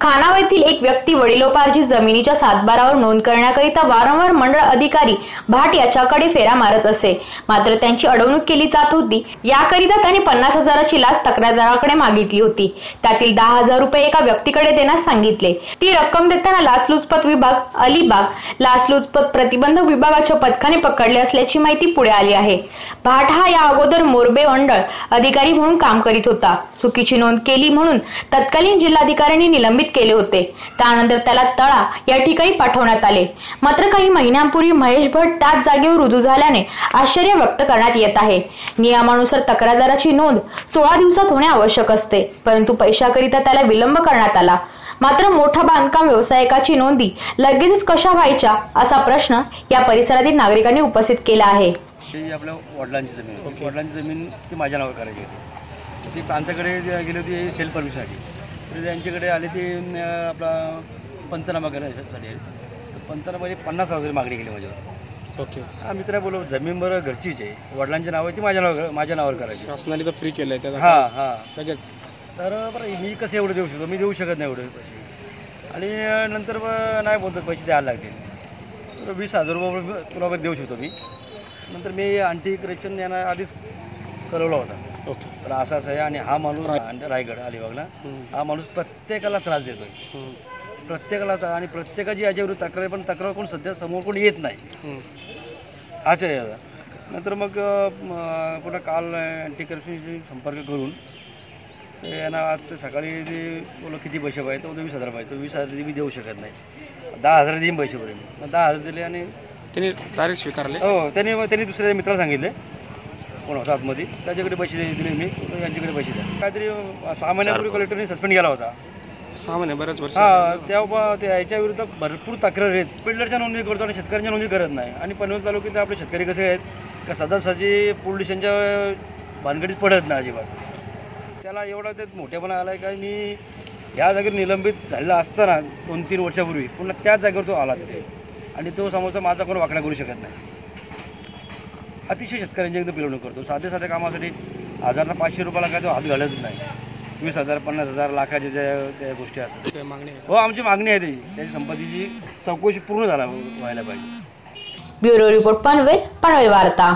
खानाव येथील एक व्यक्ती वडिलोपार्जित जमिनीच्या सातबारावर नोंद करण्याकरिता वारंवार मंडळ अधिकारी भाट याच्याकडे फेरा मारत असे. मात्र त्यांची अडवणूक केली जात होती. याकरिता त्याने पन्नास हजाराची लाच तक्रारदाराकडे मागितली होती. त्यातील दहा हजार रुपये एका व्यक्तीकडे देण्यास सांगितले. ती रक्कम देताना लाचलुचपत विभाग अलिबाग लाचलुचपत प्रतिबंधक विभागाच्या पथकाने पकडले असल्याची माहिती पुढे आली आहे. भाट हा या अगोदर मोरबे मंडळ अधिकारी म्हणून काम करीत होता. चुकीची नोंद केली म्हणून तत्कालीन जिल्हाधिकाऱ्यांनी निलंबित केले होते. त्यानंतर त्याला तळा या ठिकाणी पाठवण्यात आले. मात्र काही महिन्यांपूर्वी महेश भट त्याच जागेवर रुजू झाल्याने आश्चर्य व्यक्त करण्यात येत आहे. नियमानुसार तक्रारदाराची नोंद सोळा दिवसात होणे आवश्यक असते परंतु पैशाकरिता त्याला विलंब करण्यात आला. मात्र मोठा बांधकाम व्यावसायिकाची नोंदी लगेचच कशा व्हायच्या असा प्रश्न या परिसरातील नागरिकांनी उपस्थित केला आहे. आपल्या वडिलांची जमीन होती. वडिलांची जमीन ती माझ्या नावावर करायची होती. ती प्रांताकडे गेली होती सेल परमिशनसाठी तर त्यांच्याकडे आली ती आपला पंचनामा करण्यासाठी. आली. तर पंचनामाची पन्नास हजार मागणी केली माझ्यावर. ओके. आम्ही त्याला बोलू जमीन बरं घरचीच आहे. वडिलांची नाव आहे ती माझ्या नावावर माझ्या नावावर करायची. शासनाने तर फ्री केलंय त्याचा हां हां. लगेच. तर बरं मी कसं एवढं देऊ शकतो? मी देऊ शकत नाही एवढे पैसे. आणि नंतर मग नाही बोलतो पैसे द्यायला लागतील. तर वीस हजार रुपये तुला देऊ शकतो मी. नंतर मी अँटी करेक्शन यांना आधीच कळवला होता. ओके तर असं असं आहे आणि हा माणूस आणि रायगड अलिबागला. हा माणूस प्रत्येकाला त्रास देतोय. प्रत्येकाला आणि प्रत्येकाची याच्याविरुद्ध तक्रार आहे, पण तक्रार कोण सध्या समोर कोण येत नाही. असं आहे आता. नंतर मग अं, म, कुठं काल अँटी करप्शनशी संपर्क करून ते यांना आज सकाळी ते बोललं किती पैसे पाहिजे तो वीस हजार पाहिजे तो वीस हजार मी देऊ शकत नाही दहा हजार देईन पैसे पर्यंत मग दहा हजार दिले आणि त्यांनी डायरेक्ट स्वीकारले हो त्यांनी मग त्यांनी दुसऱ्या मित्राला सांगितले कोण होता आतमध्ये? त्याच्याकडे पैसे दिले मी. यांच्याकडे पैसे द्या. काहीतरी सहा महिन्यापूर्वी कलेक्टरने सस्पेंड केला होता. सहा महिने बऱ्याच वर्ष हा तेव्हा ते याच्या विरुद्ध भरपूर तक्रार आहेत. बिल्डरच्या नोंदणी करतो आणि शेतकऱ्यांच्या नोंदणी करत नाही. आणि पनवेल तालुक्यात आपले शेतकरी कसे आहेत? का सदासहजी पोलीस स्टेशनच्या भानगडीत पडत नाही अजिबात. त्याला एवढा ते मोठेपणा आला आहे का मी ह्या जागेवर निलंबित झालेला असताना दोन तीन वर्षापूर्वी पुन्हा त्याच जागेवर तो आला तिथे. आणि तो समोरचा माझा कोण वाकडा करू शकत नाही. अतिशय शेतकऱ्यांच्या एकदम पिरवणूक करतो. साध्या साध्या कामासाठी हजारला पाचशे रुपयाला काय तो हात घालत नाही. वीस हजार पन्नास हजार लाखाच्या त्या त्या गोष्टी असतात. काय मागणी आहे? हो आमची मागणी आहे त्याची त्याची संपत्तीची चौकशी पूर्ण झाला व्हायला पाहिजे. ब्युरो रिपोर्ट पनवेल पनवेल वार्ता.